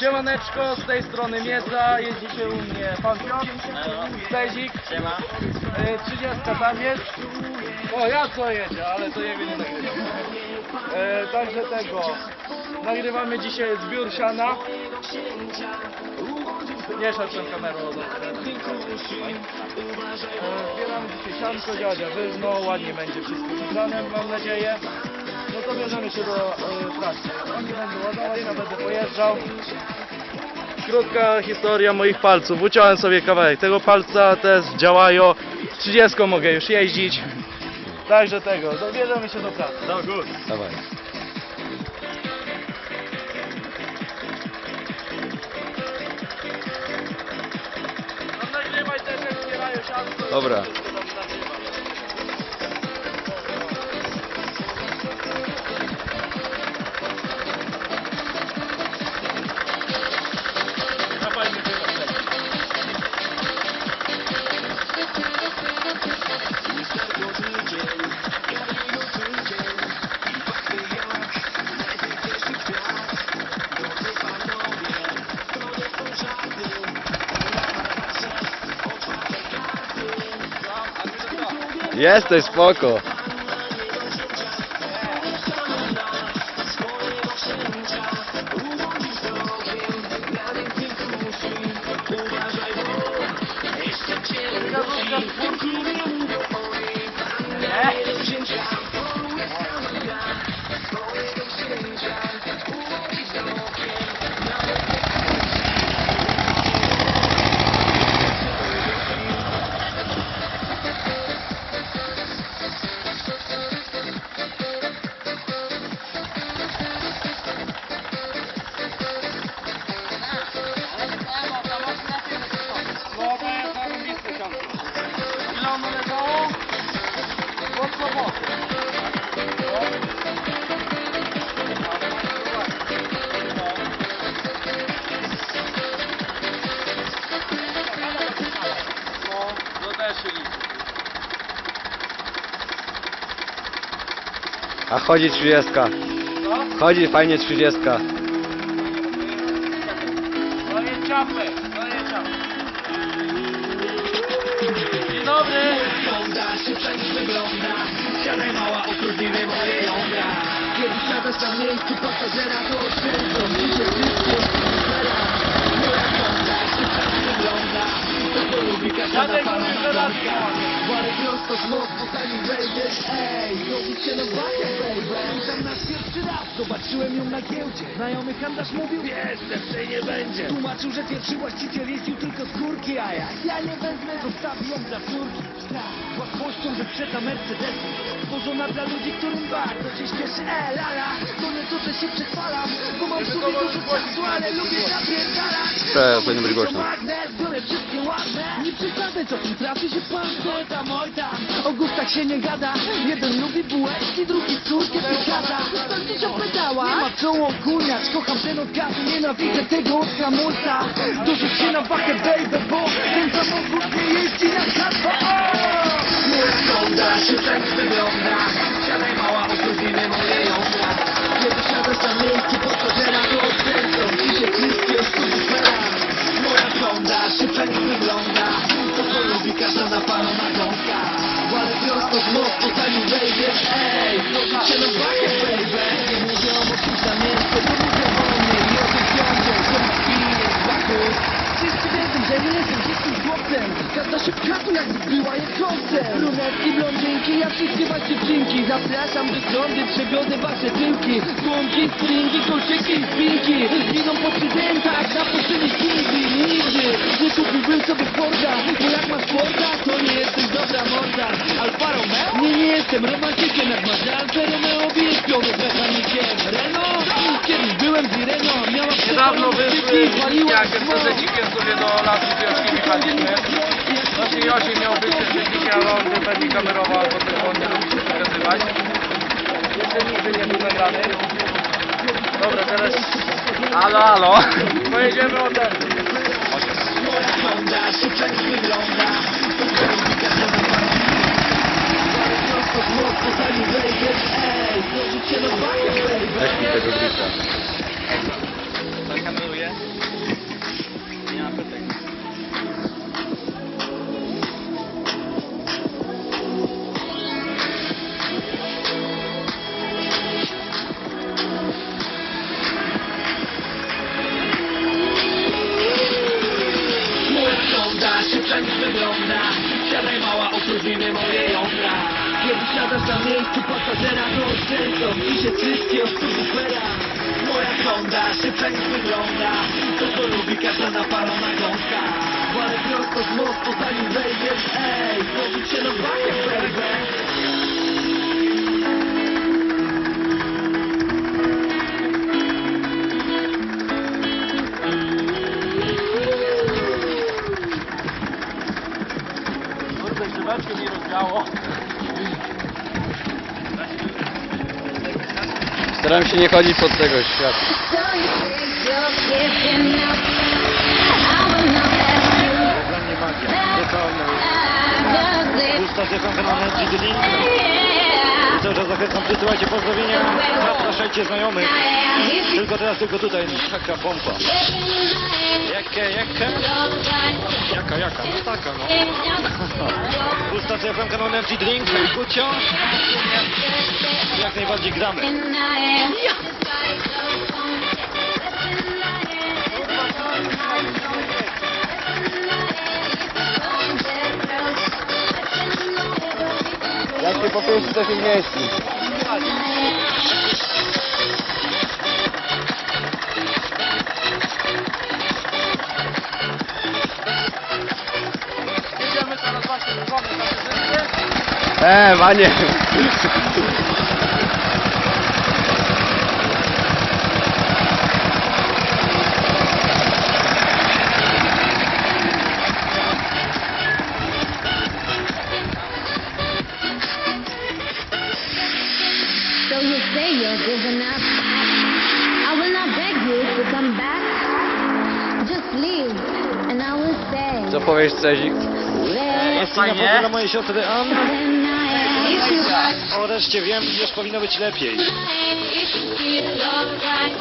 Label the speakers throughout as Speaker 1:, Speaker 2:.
Speaker 1: Siemaneczko, z tej strony Miedza, jeździcie u mnie Pan Piotr, Stezik,
Speaker 2: Siema.
Speaker 1: y, 30 tam jest. O, ja co jedzie, ale to jego nie nagrywam. E, także tego, nagrywamy dzisiaj zbiór siana. Nie szedłem kamerą od e, Zbieramy dzisiaj sianko, dziadzia wyżno, ładnie będzie wszystko wybrane, mam nadzieję. No to bierzemy się do e, pracy. Oni będą ładować, ja będę pojeżdżał. Krótka historia moich palców. Uciąłem sobie kawałek tego palca, też działają. 30 mogę już jeździć. Także tego, dobierzemy się do pracy.
Speaker 2: No good.
Speaker 3: Dawaj.
Speaker 1: No.
Speaker 3: Dobra. Jesteś spoko. Chodzi 30.
Speaker 1: Co?
Speaker 3: Chodzi fajnie 30.
Speaker 1: To jest czapek, to. Dzień dobry.
Speaker 4: Wygląda się wszędzie wygląda Siadaj mała, utrudnimy moje jądra Kiedy siadasz na miejscu pasażera To oszczędzą ci się wszystkie nadąga
Speaker 1: raz.
Speaker 4: Wary prosto z mostu, zanim wejdziesz Ej, robi się na bakę, baby Tam nas pierwszy raz Zobaczyłem ją na giełdzie Znajomy handlarz mówił Wiesz, lepszej nie będzie Tłumaczył, że pierwszy właściciel jeździł tylko z górki A ja, ja nie wezmę, zostawię ją dla córki Tak, z łatwością wyprzedza Mercedesy Stworzona dla ludzi, którym bardzo się śpieszy E, lala, to nie to, że się przechwalam Bo mam w sobie dużo czasu, ale lubię zapierdalać
Speaker 3: To powinno być głośno.
Speaker 4: Wszystkie ładne. Nie przesadzę, co tu trafi się pan Oj tam, oj tam, o gustach się nie gada. Jeden lubi bułeczki, drugi córkę przykada się pytała? Nie ma co ogólniać, kocham ten od gazu Nienawidzę tego od hamulca Dorzuć się na wakę, baby, bo Ten samochód nie jeździ na kasę Nie wygląda się tak wygląda szybciej wygląda. To co lubi każda na panu nagonka. Wale prosto z mostu was dziewczynki Zapraszam do sądy, przewiodę wasze tyłki Gąbki, stringi, kolczyki i spinki Idą po przydętach, na poczynie kingi Nigdy nie kupiłbym sobie Forda Bo jak masz Forda, to nie jesteś dobra morda. Alfa Romeo? Nie, nie jestem romantykiem jak masz Alfa Romeo. Wiesz, piątek mechanikiem Renault? Kiedyś byłem z Ireno Miała
Speaker 1: Niedawno wyszły, jak z sobie do lasu Joszkimi paliśmy. Josi miał być prezencikiem, ale on by pewnie kamerował albo telefonie lubi się pokazywać. Jeszcze nigdy nie był nagrany. Dobra, teraz... Halo, halo. Pojedziemy od ten.
Speaker 3: Weź mi tego grita.
Speaker 4: Się wszystkie obsłuży sfera Moja sonda szybciej wygląda. To co lubi każda napalona gąska Walę prosto z mostu zanim wejdziesz Ej, zrobić się na bakę baby
Speaker 2: Kurde, grzybeczkę mi rozdało.
Speaker 1: Staram się nie chodzić pod tego
Speaker 5: live.
Speaker 2: Pusta Energy Drink.
Speaker 5: Yeah.
Speaker 2: Cały czas zachęcam, przysyłajcie pozdrowienia. Zapraszajcie znajomych. Tylko teraz, tylko tutaj. Taka pompa. Jakie, jakie? Jaka, jaka? No taka, no. Pusta kanał Energy Drink. Gucio. Jak najbardziej gramy.
Speaker 1: Jak się popieści, to się mieści.
Speaker 2: Jedziemy teraz właśnie kamerzycy.
Speaker 1: Eee, Wanie. Co powiesz, Cezik?
Speaker 2: Jest fajnie. dla mojej siostry
Speaker 5: you.
Speaker 2: O reszcie wiem, już powinno być lepiej.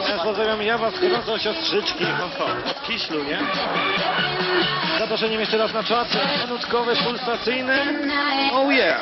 Speaker 2: Ja pozdrawiam ja was gorąco siostrzyczki. Od Kiślu, nie? Zaproszeniem jeszcze raz na czat. Minutkowy, pulsacyjny. Oh yeah!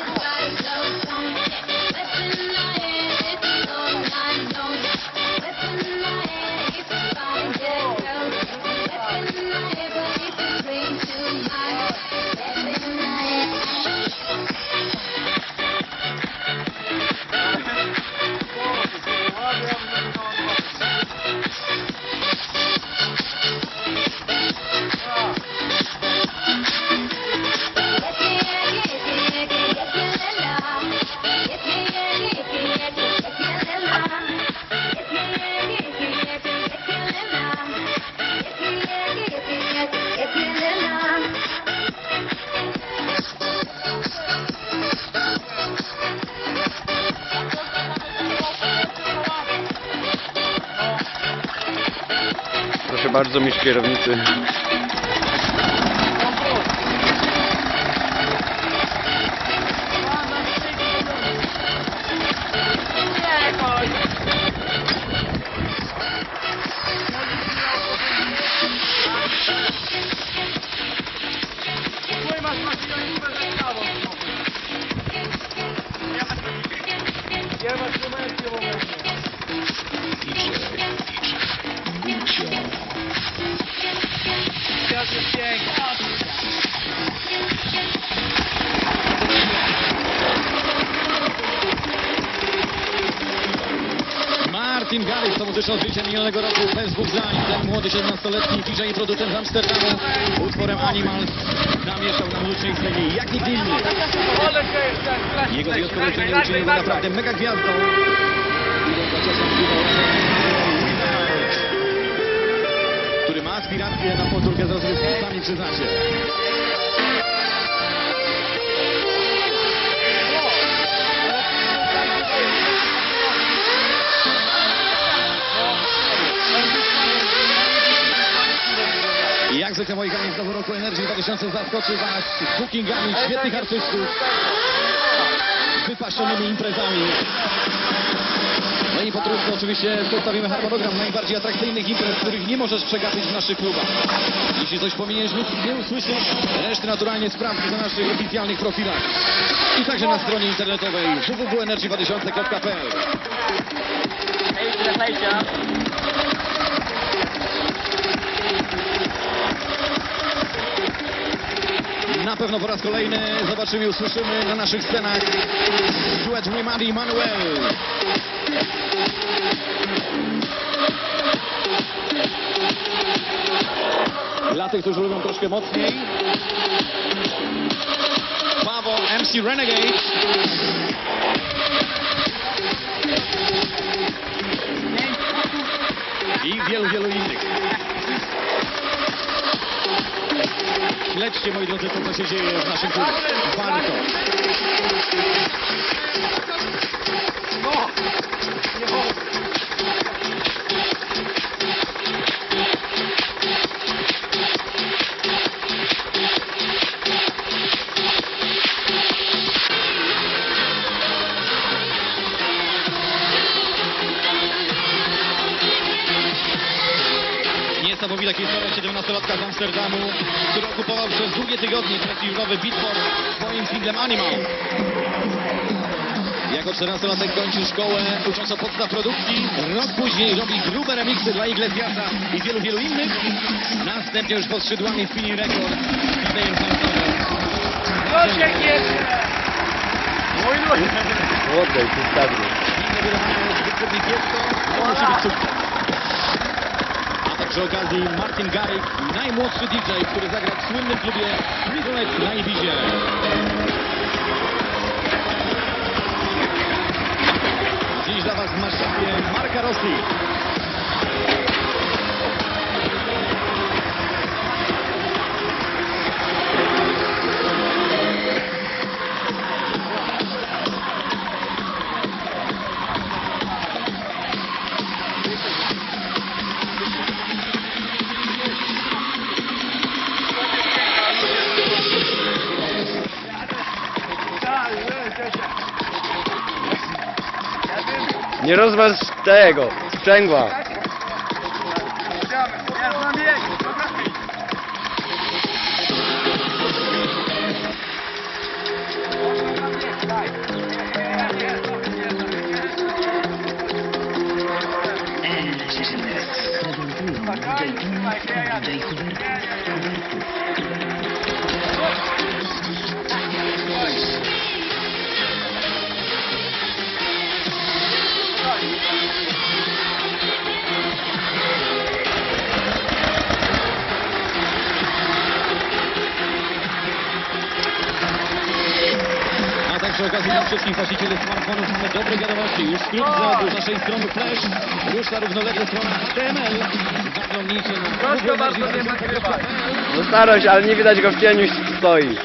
Speaker 1: Bardzo, mistrz kierownicy.
Speaker 6: To muzyczne odkrycie minionego roku Facebook Zań. Ten młody 17-letni DJ producent z Amsterdamu utworem Animals zamieszał na muzycznej scenie jak nikt inny. Jego wyjątkowe uczynienie
Speaker 2: Nagraj,
Speaker 6: uczynił naprawdę mega gwiazdą. Który ma aspiracje na powtórkę z rozrywki, sami przyznacie. I jak zwykle moi kochani z nowego roku Energy 2000 zaskoczy Was bookingami świetnych artystów z wypaszczonymi imprezami. No i pokrótce oczywiście przedstawimy harmonogram najbardziej atrakcyjnych imprez, których nie możesz przegapić w naszych klubach. Jeśli coś pominiesz lub nie usłyszysz, resztę naturalnie sprawdź na naszych oficjalnych profilach. I także na stronie internetowej www.energy2000.pl Na pewno po raz kolejny zobaczymy i usłyszymy na naszych scenach duet Rimadi i Manuel. Dla tych, którzy lubią troszkę mocniej. Paweł MC Renegade. I wielu, wielu innych. Śledźcie, moi drodzy, to, co się dzieje w naszym klubie. Warto. 17-latka z Amsterdamu, który okupował przez długie tygodnie prestiżowy Beatport swoim singlem Animal. Jako 14-latek kończy szkołę ucząc o podstaw produkcji. Rok później robi grube remiksy dla Iglesiasa i wielu, wielu innych. Następnie już pod skrzydłami Spinning Player
Speaker 1: Grzesiek jedzie! Mój ludzie!
Speaker 3: Młodej, przedstawił.
Speaker 6: Inne wydawanie zwykle niebiesko, to musi być sukces. Przy okazji Martin Garrick, najmłodszy DJ, który zagrał w słynnym klubie Privilege na Ibizie. Dziś dla Was w maszczapie Marka Rossi.
Speaker 3: Nie rozważ tego, sprzęgła.
Speaker 6: A przy okazji dla wszystkich właścicieli smartfonów mamy dobre wiadomości. Już wkrótce z naszej strony Flash rusza równolegle strona HTML. Zaglądnijcie na
Speaker 1: Proszę bardzo, nie nagrywaj.
Speaker 3: No się, ale nie widać go w cieniu stoi.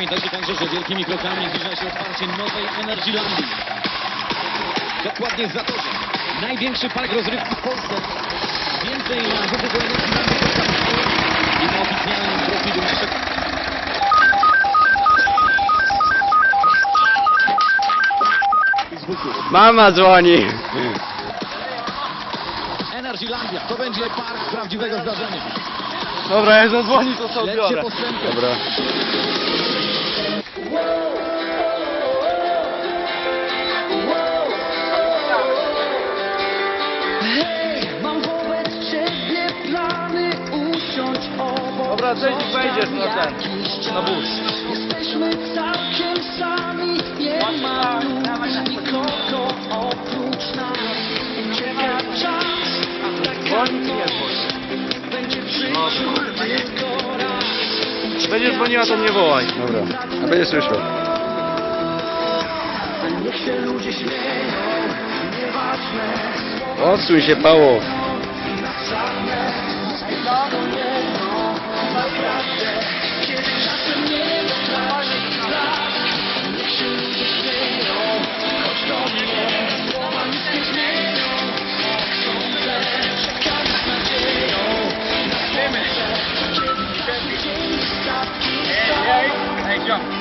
Speaker 6: Pamiętajcie także, że wielkimi krokami zbliża się otwarcie nowej Energylandii. Dokładnie w Zatorze. Największy park rozrywki w Polsce. Więcej na www.energylandii.pl i na oficjalnym profilu naszego.
Speaker 3: Mama dzwoni.
Speaker 6: Energylandia to będzie park prawdziwego zdarzenia.
Speaker 1: Dobra, jak zadzwoni, to co odbiorę.
Speaker 3: Dobra.
Speaker 1: Dobra, Cześć, wejdziesz na ten, na bus.
Speaker 4: Jesteśmy całkiem sami, nie ma nikogo oprócz nas. Czeka czas, tak
Speaker 1: nie dzwoni?
Speaker 4: będzie w życiu tylko raz.
Speaker 1: Będziesz dzwoniła, to mnie wołaj.
Speaker 3: Dobra. A będzie słyszał.
Speaker 4: Niech się ludzie śmieją, nieważne,
Speaker 3: Odsuń się, Pało.
Speaker 4: Nasadne, to jedno, naprawdę,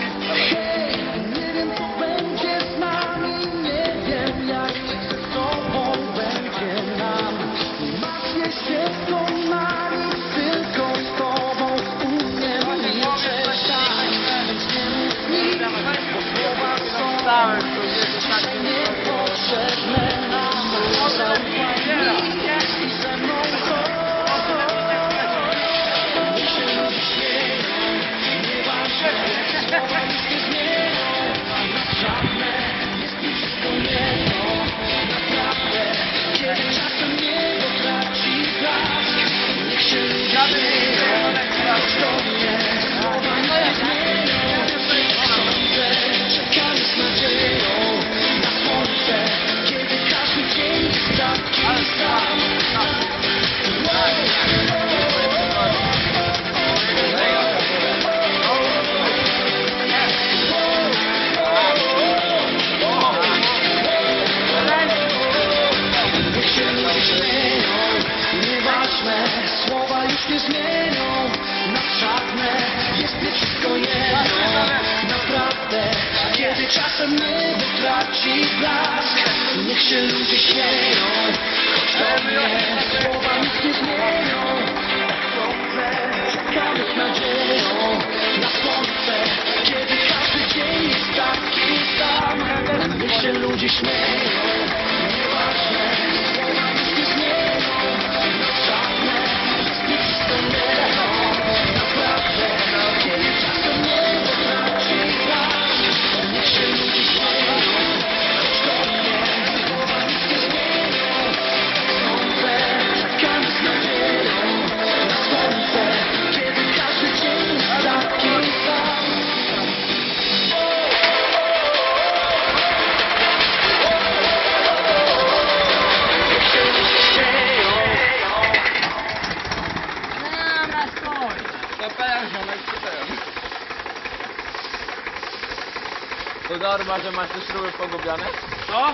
Speaker 4: To
Speaker 1: darma, że masz te śruby pogubione? Co?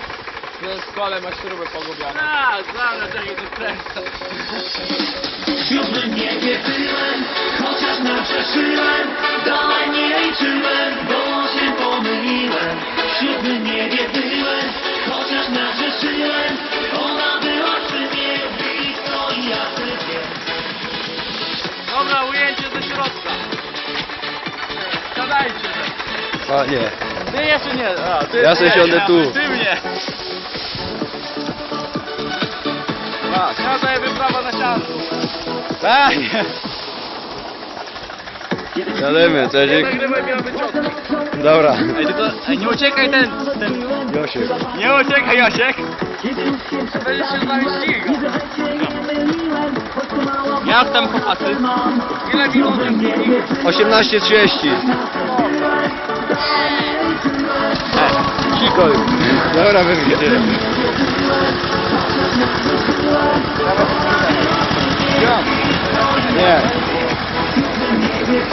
Speaker 1: Że w szkole masz śruby pogubione.
Speaker 3: A, znam na tego depresja.
Speaker 4: W siódmym niebie byłem, chociaż naprzeszyłem Dalej nie liczyłem, bo się pomyliłem W siódmym niebie byłem, chociaż naprzeszyłem Ona była przy mnie blisko i ja sypię
Speaker 1: Dobra, ujęcie
Speaker 3: O nie.
Speaker 1: Ty jeszcze nie. A, ty,
Speaker 3: Ja sobie
Speaker 1: nie,
Speaker 3: siądę
Speaker 1: ja-
Speaker 3: tu.
Speaker 1: Ty mnie. A, siadaj wyprawa na sianku.
Speaker 3: A, co
Speaker 1: Nie
Speaker 3: się...
Speaker 1: nagrywaj, miał być odcinek.
Speaker 3: Dobra.
Speaker 1: Ej, tylko, ej, nie uciekaj ten, ten...
Speaker 3: Josiek.
Speaker 1: Nie uciekaj, Jasiek. Będziesz się z nami ścigał. Jak tam chłopacy? Ile minut?
Speaker 3: 18.30. Cicho już. Dobra, wyjdzie. Nie.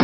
Speaker 1: O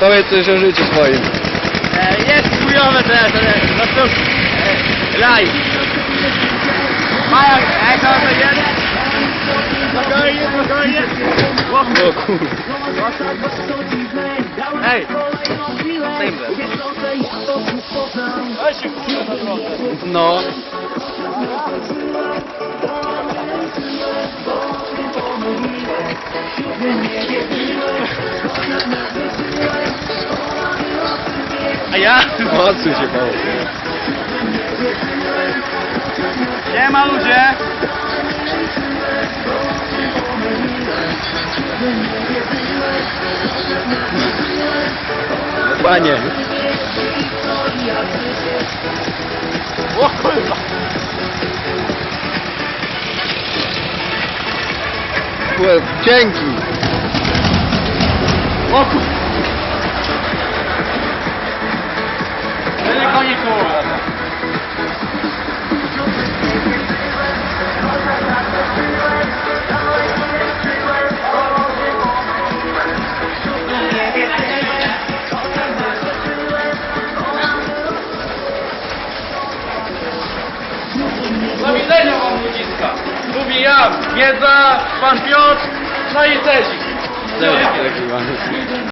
Speaker 3: Powiedz coś o życiu swoim.
Speaker 1: E, jest chujowe teraz, ale no cóż, e, live. Mają, e, co to jest? Spokojnie, spokojnie.
Speaker 3: O kurwa.
Speaker 1: Ej, Sejmę. Weź się kurwa drodze.
Speaker 3: No.
Speaker 1: A ja?
Speaker 3: Odsuń się, Paweł.
Speaker 1: Nie ma ludzie.
Speaker 3: Panie.
Speaker 1: O kurwa.
Speaker 3: Dzięki.
Speaker 1: O kurwa. Koników. Do widzenia wam ludziska. Mówi ja, Wiedza, pan Piotr, no i.
Speaker 3: Cześć, taki ładny.